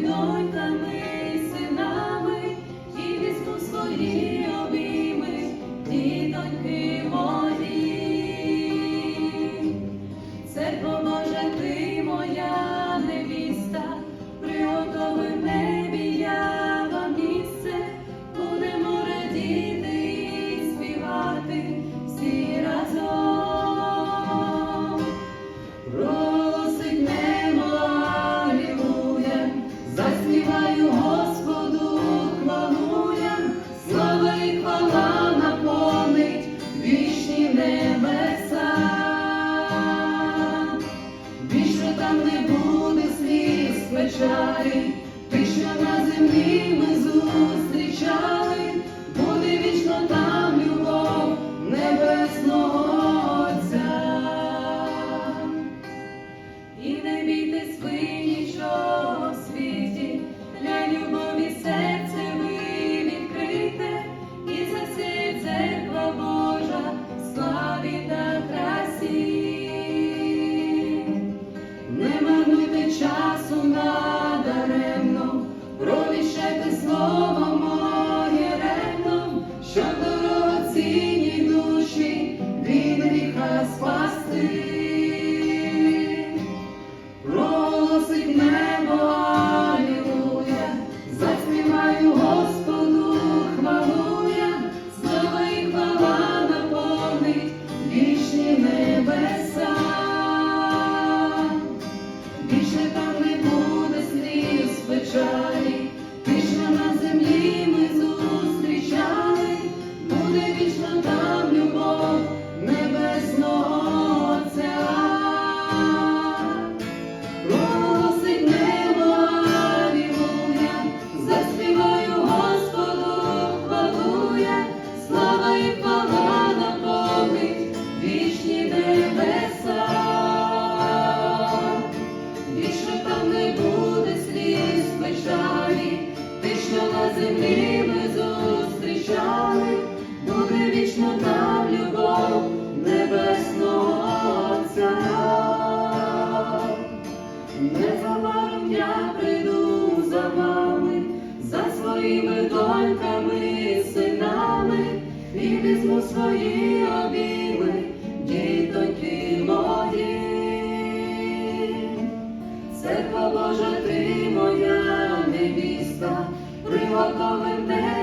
Senhor também. не буде сліз печалі, ти що на землі ми часу надаремно, провіщайте слово моє ревно, щоб дорогоцінні душі від гріха спасти. буде вічно нам любов небесного Отця. Незабаром я прийду за вами, за своїми доньками, синами, і візьму свої обійми, дітоньки мої. Церква Божа ти моя невіста, приготовим тебе.